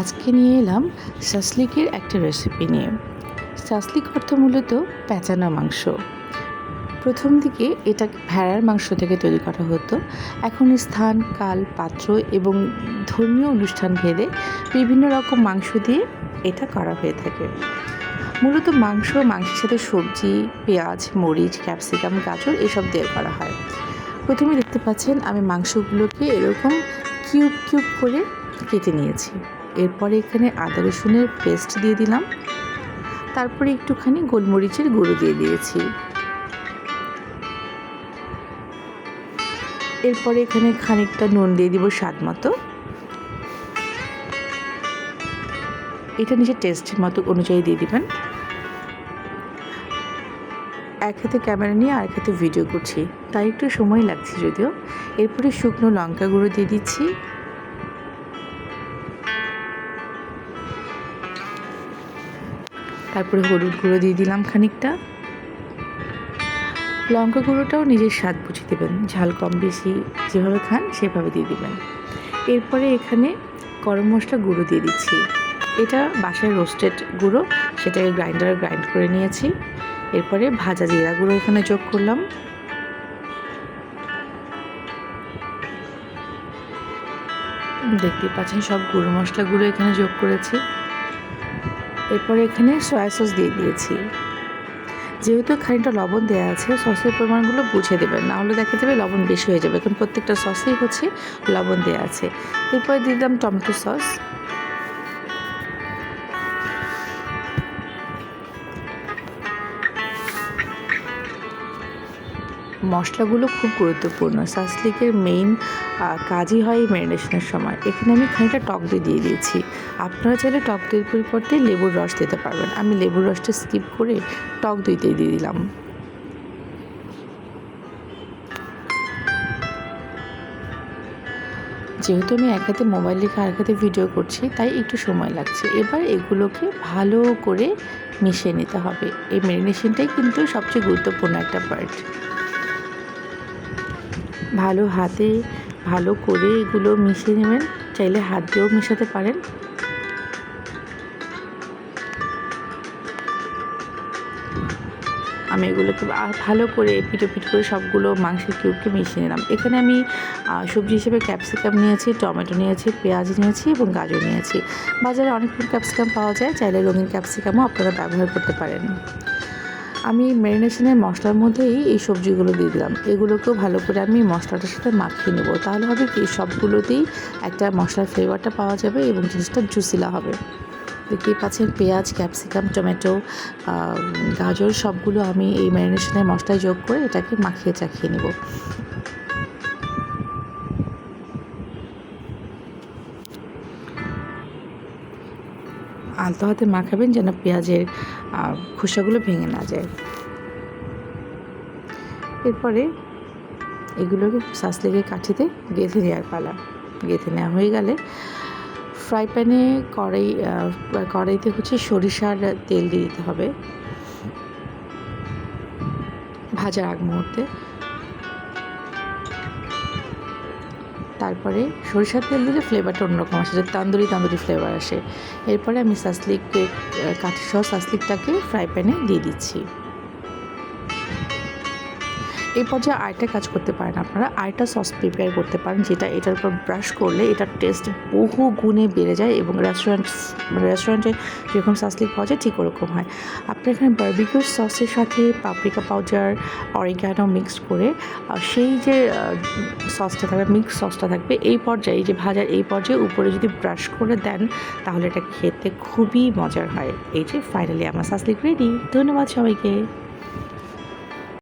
আজকে নিয়ে এলাম সাসলিকের একটা রেসিপি নিয়ে। সাসলিক অর্থ মূলত পেঁচানো মাংস। প্রথম দিকে এটা ভেড়ার মাংস থেকে তৈরি করা হতো। এখন স্থান, কাল, পাত্র এবং ধর্মীয় অনুষ্ঠান ভেদে বিভিন্ন রকম মাংস দিয়ে এটা করা হয়ে থাকে। মূলত মাংস, মাংসের সাথে সবজি, পেঁয়াজ, মরিচ, ক্যাপসিকাম, গাজর এসব দিয়ে করা হয়। প্রথমে দেখতে পাচ্ছেন আমি মাংসগুলোকে এরকম কিউব কিউব করে কেটে নিয়েছি। এরপরে এখানে আদা রসুনের পেস্ট দিয়ে দিলাম। তারপরে একটুখানি গোলমরিচের গুঁড়ো দিয়ে দিয়েছি। এরপরে এখানে খানিকটা নুন দিয়ে দিব স্বাদ মতো। এটা নিজের টেস্টের মতো অনুযায়ী দিয়ে দিবেন। এক হাতে ক্যামেরা নিয়ে আর হাতে ভিডিও করছি। তাই একটু সময় লাগছে যদিও। এরপরে শুকনো লঙ্কা গুঁড়ো দিয়ে দিচ্ছি। তারপরে হলুদ গুঁড়ো দিয়ে দিলাম খানিকটা। লঙ্কা গুঁড়োটাও নিজের স্বাদ বুঝে দেবেন। ঝাল কম বেশি যেভাবে খান সেভাবে দিয়ে দিবেন। এরপরে এখানে গরম মশলা গুঁড়ো দিয়ে দিচ্ছি। এটা বাসায় রোস্টেড গুঁড়ো, সেটাকে গ্রাইন্ডারে গ্রাইন্ড করে নিয়েছি। এরপরে ভাজা জিরা গুঁড়ো এখানে যোগ করলাম। দেখতে পাচ্ছেন সব গুঁড়ো মশলাগুলো এখানে যোগ করেছি। এরপরে এখানে সয়া সস দিয়ে দিয়েছি। যেহেতু খানিকটা লবণ দেওয়া আছে সসের পরিমাণগুলো বুঝে দেবেন। না হলে দেখা যাবে লবণ বেশি হয়ে যাবে। কারণ প্রত্যেকটা সসেই হচ্ছে লবণ দেওয়া আছে। এরপরে দিয়ে দিলাম টমেটো সস মশলাগুলো খুব গুরুত্বপূর্ণ। সাসলিকের মেইন কাজই হয় ম্যারিনেশনের সময়। এখানে আমি খানিকটা টক দই দিয়ে দিয়েছি। আপনারা চাইলে টক দইয়ের পরিবর্তে লেবুর রস দিতে পারবেন। আমি লেবুর রসটা স্কিপ করে টক দইতে দিয়ে দিলাম। যেহেতু আমি এক হাতে মোবাইল রেখে আর হাতে ভিডিও করছি, তাই একটু সময় লাগছে। এবার এগুলোকে ভালো করে মিশিয়ে নিতে হবে। এই ম্যারিনেশনটাই কিন্তু সবচেয়ে গুরুত্বপূর্ণ একটা পার্ট ভালো হাতে ভালো করে এগুলো মিশিয়ে নেবেন। চাইলে হাত দিয়েও মেশাতে পারেন। আমি এগুলোকে ভালো করে পিটো পিট করে সবগুলো মাংসের কিউবকে মিশিয়ে নিলাম। এখানে আমি সবজি হিসেবে ক্যাপসিকাম নিয়েছি, টমেটো নিয়েছি, পেঁয়াজ নিয়েছি এবং গাজর নিয়েছি। বাজারে অনেক ক্যাপসিকাম পাওয়া যায়। চাইলে রঙিন ক্যাপসিকামও আপনারা ব্যবহার করতে পারেন। আমি ম্যারিনেশনের মশলার মধ্যেই এই সবজিগুলো দিয়ে দিলাম। এগুলোকেও ভালো করে আমি মশলাটার সাথে মাখিয়ে নেব। তাহলে হবে কি, সবগুলোতেই একটা মশলার ফ্লেভারটা পাওয়া যাবে এবং জিনিসটা জুসিলা হবে। দেখতেই পাচ্ছেন, পেঁয়াজ ক্যাপসিকাম টমেটো গাজর সবগুলো আমি এই ম্যারিনেশনের মশলায় যোগ করে এটাকে মাখিয়ে চাখিয়ে নেব। আলতো হাতে মাখাবেন যেন পেঁয়াজের খোসাগুলো ভেঙে না যায়। এরপরে এগুলোকে শ্বাস লেগে কাঠিতে গেঁথে নেওয়ার পালা। গেঁথে নেওয়া হয়ে গেলে ফ্রাই প্যানে কড়াই কড়াইতে হচ্ছে সরিষার তেল দিয়ে দিতে হবে। ভাজার আগ মুহূর্তে তারপরে সরিষার তেল দিলে ফ্লেভারটা অন্যরকম আসে, যে তান্দুরি তান্দুরি ফ্লেভার আসে। এরপরে আমি সাসলিক কাঠি সহ সাসলিকটাকে ফ্রাই প্যানে দিয়ে দিচ্ছি। এই পর্যায়ে আরেকটা কাজ করতে পারেন আপনারা। আরেকটা সস প্রিপেয়ার করতে পারেন, যেটা এটার উপর ব্রাশ করলে এটার টেস্ট বহু গুণে বেড়ে যায় এবং রেস্টুরেন্ট রেস্টুরেন্টে যেরকম সাসলিক পাওয়া যায় ঠিক ওরকম হয়। আপনি এখানে বার্বিকিউর সসের সাথে পাপরিকা পাউডার অরিগানো মিক্সড করে সেই যে সসটা থাকবে মিক্স সসটা থাকবে, এই পর্যায়ে যে ভাজার এই পর্যায়ে উপরে যদি ব্রাশ করে দেন, তাহলে এটা খেতে খুবই মজার হয়। এই যে ফাইনালি আমার সাসলিক রেডি ধন্যবাদ সবাইকে।